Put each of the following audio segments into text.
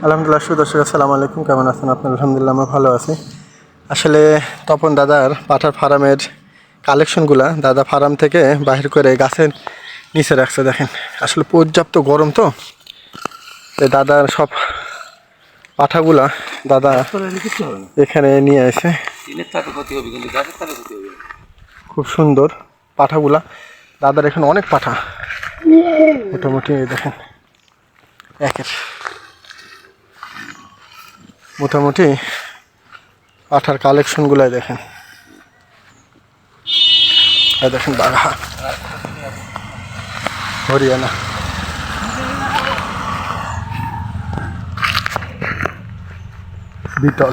Hello সুদর্শক আসসালামু আলাইকুম। কেমন আছেন? আপনার আলহামদুলিল্লাহ আমি ভালো আছি। আসলে তপন দাদার পাঠার ফার্মের কালেকশনগুলা দাদা ফার্ম থেকে বাহির করে গাছের নিচে রাখছে, দেখেন। আসলে পর্যাপ্ত গরম তো। দাদার সব পাঠাগুলা দাদা এখানে নিয়ে এসে। খুব সুন্দর পাঠাগুলা। দাদার এখানে অনেক পাঠা। মোটামুটি, দেখেন, একের। মোটামুটি পাঠার কালেকশনগুলাই দেখেন। দেখেন বাঘা। হরিয়ানা। বিটল।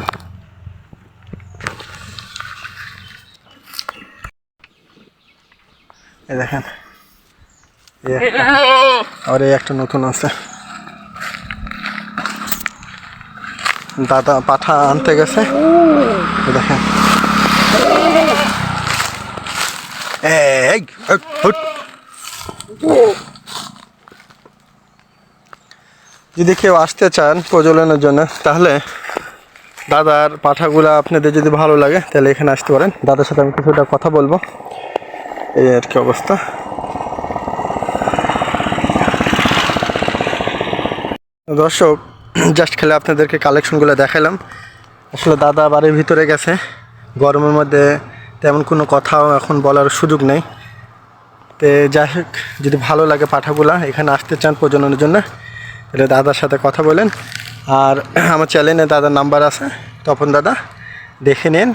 দেখেন। আর এই একটা নতুন আছে। দাদা পাঠা আনতে গেছে। দেখেন। যদি কেউ আসতে চান প্রজননের জন্য তাহলে দাদার পাঠাগুলো আপনাদের যদি ভালো লাগে তাহলে এখানে আসতে পারেন। দাদার সাথে আমি কিছুটা কথা বলব। এই আর কি অবস্থা। দর্শক জাস্ট খেলে আপনাদেরকে কালেকশনগুলো দেখালাম। আসলে দাদা বাড়ির ভিতরে গেছে। গরমের মধ্যে তেমন কোনো কথাও এখন বলার সুযোগ নেই। তো যাই হোক, যদি ভালো লাগে পাঠাগুলা এখানে আসতে চান প্রজননের জন্য, তাহলে দাদার সাথে কথা বলেন। আর আমার চ্যানেলে দাদার নাম্বার আছে, তপন দাদা, দেখে নিন।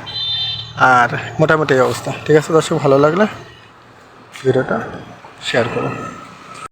আর মোটামুটি অবস্থা। ঠিক আছে দর্শক, ভালো লাগলে ভিডিওটা শেয়ার করুন।